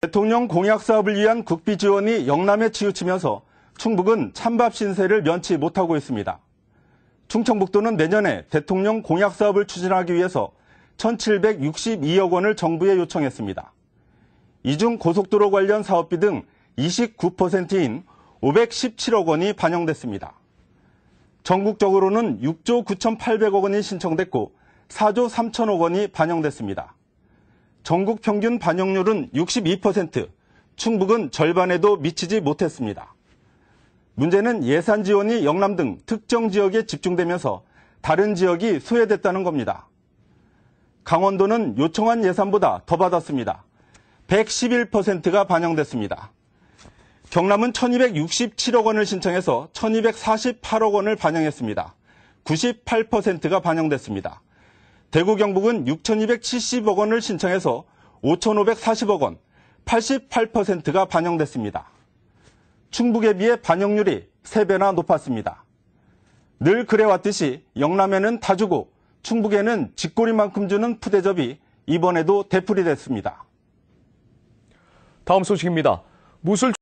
대통령 공약 사업을 위한 국비 지원이 영남에 치우치면서 충북은 찬밥 신세를 면치 못하고 있습니다. 충청북도는 내년에 대통령 공약 사업을 추진하기 위해서 1,762억 원을 정부에 요청했습니다. 이 중 고속도로 관련 사업비 등 29%인 517억 원이 반영됐습니다. 전국적으로는 6조 9,800억 원이 신청됐고 4조 3천억 원이 반영됐습니다. 전국 평균 반영률은 62%, 충북은 절반에도 미치지 못했습니다. 문제는 예산 지원이 영남 등 특정 지역에 집중되면서 다른 지역이 소외됐다는 겁니다. 강원도는 요청한 예산보다 더 받았습니다. 111%가 반영됐습니다. 경남은 1267억 원을 신청해서 1248억 원을 반영했습니다. 98%가 반영됐습니다. 대구 경북은 6270억 원을 신청해서 5540억 원, 88%가 반영됐습니다. 충북에 비해 반영률이 3배나 높았습니다. 늘 그래왔듯이 영남에는 다 주고 충북에는 쥐꼬리만큼 주는 푸대접이 이번에도 되풀이 됐습니다. 다음 소식입니다. 무술